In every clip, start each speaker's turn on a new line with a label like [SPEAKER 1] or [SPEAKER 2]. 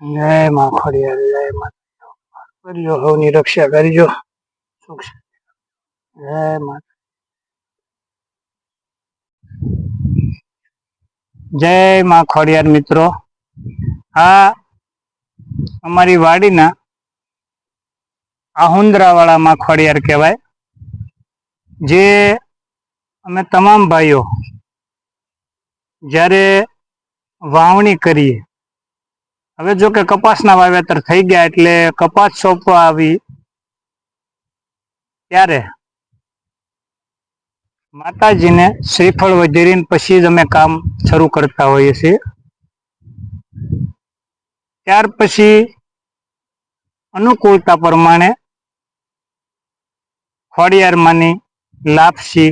[SPEAKER 1] જય માં ખોડિયાર કરજો હવની રક્ષા કરજો. સુખ. જય માં જય માં ખોડિયાર મિત્રો. આ અમારી વાડીના આહુંદરાવાળા માં ખોડિયાર કહેવાય. જે અમે તમામ ભાઈઓ જ્યારે વાવણી કરીએ હવે જો કે કપાસના વાવેતર થઈ ગયા એટલે કપાસ સોંપવા આવી. ત્યારે માતાજીને શ્રીફળ વધેરીને પછી જ અમે કામ શરૂ કરતા હોઈએ છીએ. ત્યાર પછી અનુકૂળતા પ્રમાણે ખોડિયારમાંની લાપસી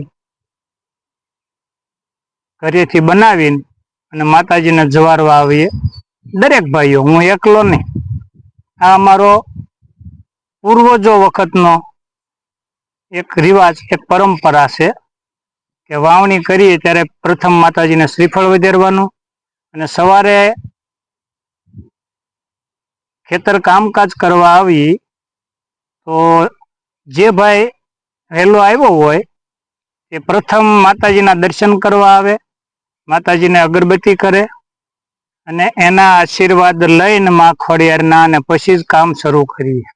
[SPEAKER 1] ઘરેથી બનાવીને અને માતાજીને જવારવા આવીએ. દરેક ભાઈઓ, હું એકલો નહીં. આ અમારો પૂર્વજો વખતનો એક રિવાજ, એક પરંપરા છે કે વાવણી કરીએ ત્યારે પ્રથમ માતાજીને શ્રીફળ વધેરવાનું અને સવારે ખેતર કામકાજ કરવા આવી તો જે ભાઈ વહેલો આવ્યો હોય એ પ્રથમ માતાજીના દર્શન કરવા આવે, માતાજીને અગરબત્તી કરે અને એના આશીર્વાદ લઈને માં ખોડિયારના અને પછી જ કામ શરૂ કરીએ.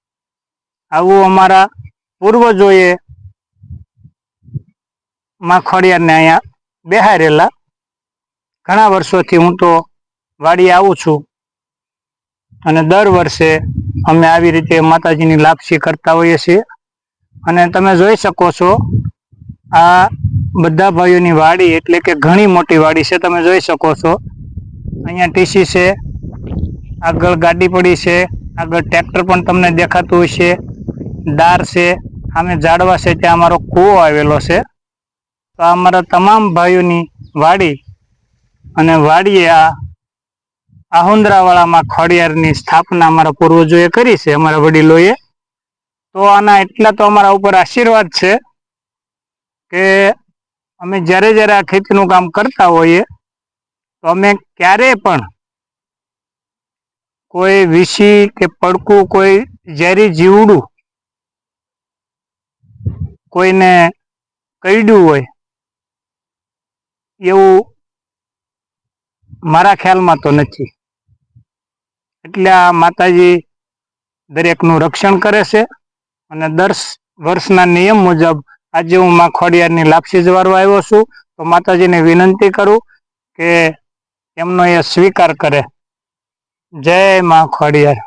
[SPEAKER 1] આવું અમારા પૂર્વજોએ માં ખોડિયારને અહીંયા બેહારેલા. ઘણા વર્ષોથી હું તો વાડી આવું છું. અને દર વર્ષે અમે આવી રીતે માતાજીની લાપસી કરતા હોઈએ છીએ. અને તમે જોઈ શકો છો, આ બધા ભાઈઓની વાડી એટલે કે ઘણી મોટી વાડી છે, તમે જોઈ શકો છો. અહીંયા ટીસી છે, આગળ ગાડી પડી છે, આગળ ટ્રેક્ટર પણ તમને દેખાતું હશે દાર છે, સામે ઝાડવા છે, ત્યાં અમારો કૂવો આવેલો છે. તો અમારા તમામ ભાઈઓની વાડી અને વાડીએ આ આહુંદરાવાળામાં ખોડિયારની સ્થાપના અમારા પૂર્વજોએ કરી છે, અમારા વડીલોએ. તો આના એટલા તો અમારા ઉપર આશીર્વાદ છે કે અમે જ્યારે જ્યારે આ ખેતીનું કામ કરતા હોઈએ અમે ક્યારે પણ કોઈ વિસી કે પડકું, કોઈ ઝેરી જીવડું કોઈને કઈડ્યું હોય એવું મારા ખ્યાલમાં તો નથી. એટલે આ માતાજી દરેકનું રક્ષણ કરે છે અને દસ વર્ષના નિયમ મુજબ આજે હું માં લાપસી જવારવા આવ્યો છું. તો માતાજીને વિનંતી કરું કે એમનો એ સ્વીકાર કરે. જય માં ખોડિયાર.